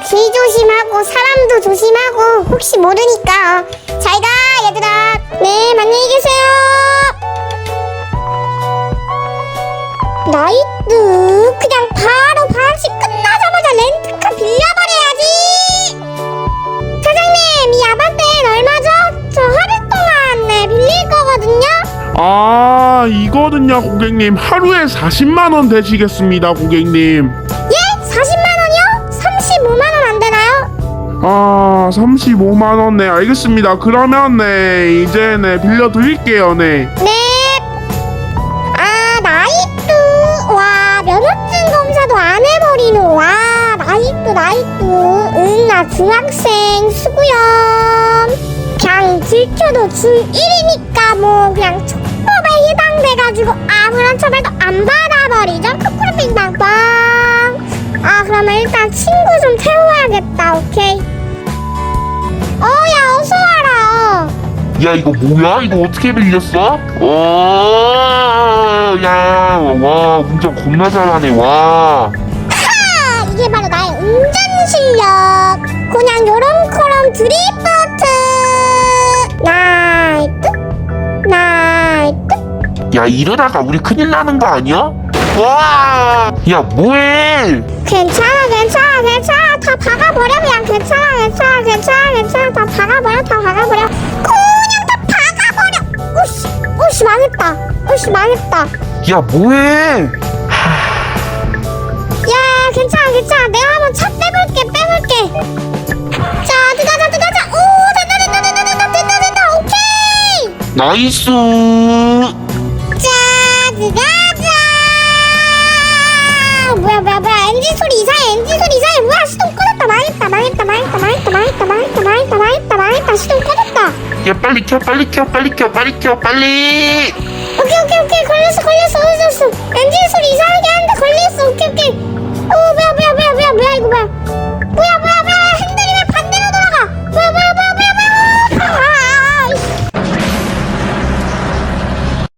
길 조심하고 사람도 조심하고 혹시 모르니까 어. 잘가 얘들아. 네 안녕히 계세요. 나이트. 그냥 바로 방식 끝나자마자 렌트카 빌려버려야지. 사장님 이 아반떼는 얼마죠? 저 하루 동안 네 빌릴 거거든요. 아 이거는요 고객님. 하루에 40만 원 되시겠습니다 고객님 아 35만 원 네 알겠습니다. 그러면 네 이제 네 빌려드릴게요 네. 네. 아 나이트. 와 면허증 검사도 안 해버리노. 와 나이트 나이트. 응나 중학생 수구염. 그냥 질투도 중1이니까 뭐 그러면 일단 친구 좀 태워야겠다 오케이 어 야 어서 와라 야 이거 뭐야? 이거 어떻게 빌렸어? 어, 야와 운전 겁나 잘하네 와. 하! 이게 바로 나의 운전 실력. 그냥 요런코럼 드리프트. 나이트, 나이트. 야 이러다가 우리 큰일 나는 거 아니야? 와. 야 뭐해? 괜찮아, 괜찮아, 괜찮아. 다 박아버려 그냥 괜찮아, 괜찮아, 괜찮아, 괜찮아. 다 박아버려, 다 박아버려. 그냥 다 박아버려. 오씨, 오씨 망했다. 오씨 망했다. 야 뭐해? 야, 괜찮아, 괜찮아. 내가 한번 차 빼볼게, 빼볼게. 자, 들어가자, 들어가자. 오, 된다, 된다, 된다, 된다, 된다, 된다. 오케이. 나이스. 자, 들어가자. 뭐야, 뭐야, 뭐야. 엔진 소리 이상해, 엔진 소리 이상해. 뭐야, 시동 꺼졌다. 망했다, 망했다, 망했다, 망했다, 망했다, 망했다, 망했다, 망했다, 망했다. 시동 꺼졌다. 야 빨리 켜 빨리 켜 빨리 켜 빨리 켜 빨리. 오케이, 오케이, 오케이.